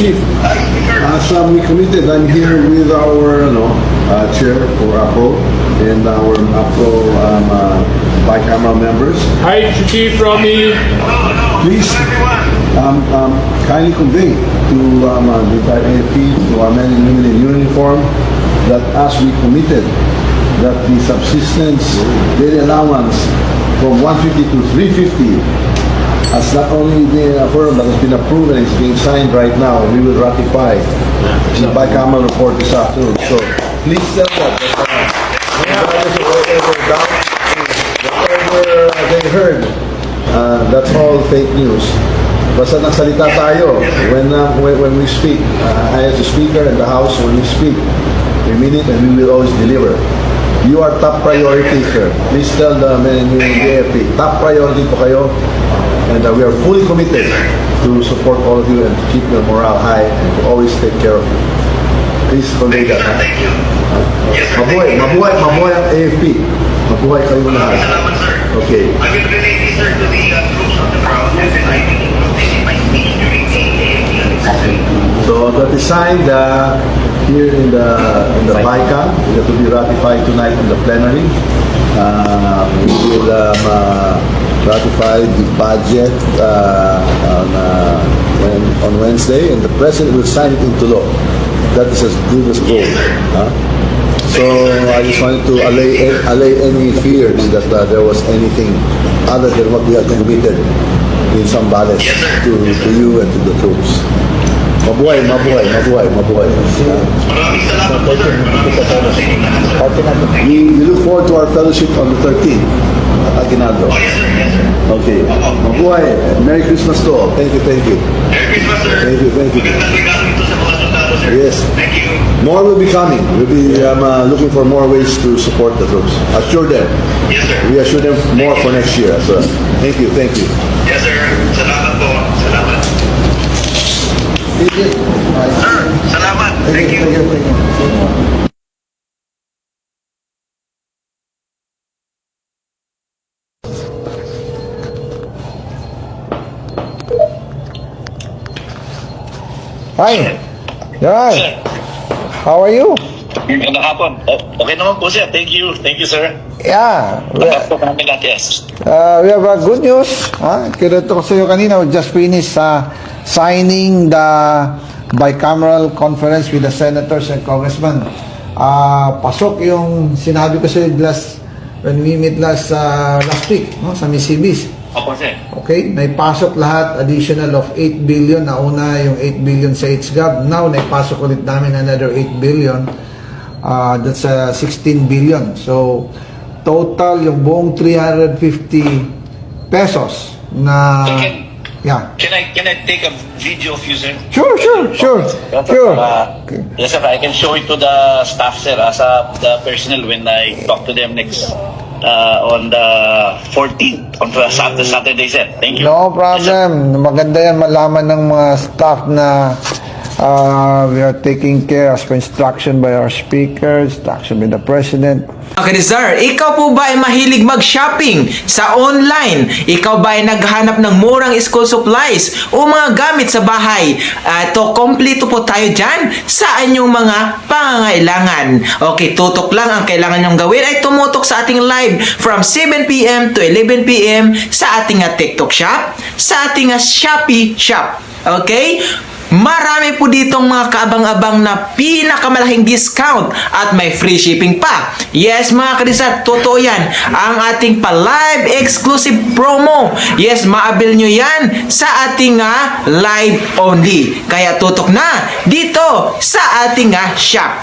Chief, as we committed, I'm here with our ano, uh, chair for APO and our APO um, uh, bicameral members. Hi, Chief Romy. Please um, um, kindly convey to um, uh, the AFP, to our men and women in uniform, that as we committed, that the subsistence daily allowance from 150 to 350 has not only been affirmed but has been approved and is being signed right now, we will ratify the bicameral report this afternoon. So please tell that. that, uh, regardless of whatever doubt, whatever they heard, uh, that's all fake news. Basta nagsalita tayo when, uh, when, when we speak. Uh, I as a speaker in the House, when we speak, we mean it and we will always deliver. You are top priority, sir. Please tell the men and in the AFP, top priority po kayo. And uh, we are fully committed to support all of you and to keep your morale high and to always take care of you. Please convey that. ha? Thank you. Yes, sir. Mabuhay, thank you. mabuhay, mabuhay ang AFP. Mabuhay kayo lahat. Salamat, sir. Okay. I will relay this, sir, to the uh, troops on the ground and then I will include this in my speech during the assembly. So that is signed uh, here in the in the BICAM, that will be ratified tonight in the plenary. Uh, we will um, uh, ratify the budget uh, on, uh, when, on Wednesday, and the president will sign it into law. That is as good as gold. huh? So I just wanted to allay, allay any fears that uh, there was anything other than what we had committed in some balance to, to you and to the troops. Mabuhay, mabuhay, mabuhay, mabuhay. Maraming salamat po, sir. Maraming salamat sa inyong lahat, sir. We, look forward to our fellowship on the 13th at Aguinaldo. Oh, yes, sir. Yes, sir. Okay. Mabuhay. Merry Christmas to all. Thank you, thank you. Merry Christmas, sir. Thank you, thank you. Magandang regalo ito sa mga sundalo, sir. Yes. Thank you. More will be coming. We'll be um, uh, looking for more ways to support the troops. Assure them. Yes, sir. We assure them more for next year as well. Thank you, thank you. Yes, sir. Salamat po. Hi. Yan. Sir. How are you? Magandang hapon. Okay naman po, sir. Thank you. Thank you, sir. Yeah. We, yes. uh, we have a good news. Ha? Kinuto ko sa iyo kanina. We just finished uh, signing the bicameral conference with the senators and congressmen. Uh, pasok yung sinabi ko sa iyo last when we meet last uh, last week no, sa Misibis. Opo, sir. Okay, naipasok lahat additional of 8 billion. Nauna yung 8 billion sa HGAB. Now, naipasok ulit namin another 8 billion. Uh, that's uh, 16 billion. So, total yung buong 350 pesos na... Yeah. Can I can I take a video of you, sir? Sure, sure, sure. Sir. Sure. Uh, Okay. Yes, sir. I can show it to the staff, sir, as a, the personnel when I talk to them next uh, on the 14th, on the Sat- Saturday, sir. Thank you. No problem. Maganda yan malaman ng mga staff na uh, we are taking care as per instruction by our speaker, instruction by the president. Okay, sir, ikaw po ba ay mahilig mag-shopping sa online? Ikaw ba ay naghanap ng murang school supplies o mga gamit sa bahay? Ito, kompleto po tayo dyan sa inyong mga pangangailangan. Okay, tutok lang ang kailangan nyong gawin ay tumutok sa ating live from 7pm to 11pm sa ating ah, TikTok shop, sa ating ah, Shopee shop. Okay? Marami po ditong mga kaabang-abang na pinakamalaking discount at may free shipping pa. Yes mga kadisat, totoo yan. Ang ating pa-live exclusive promo. Yes, maabil nyo yan sa ating ah, live only. Kaya tutok na dito sa ating ah, shop.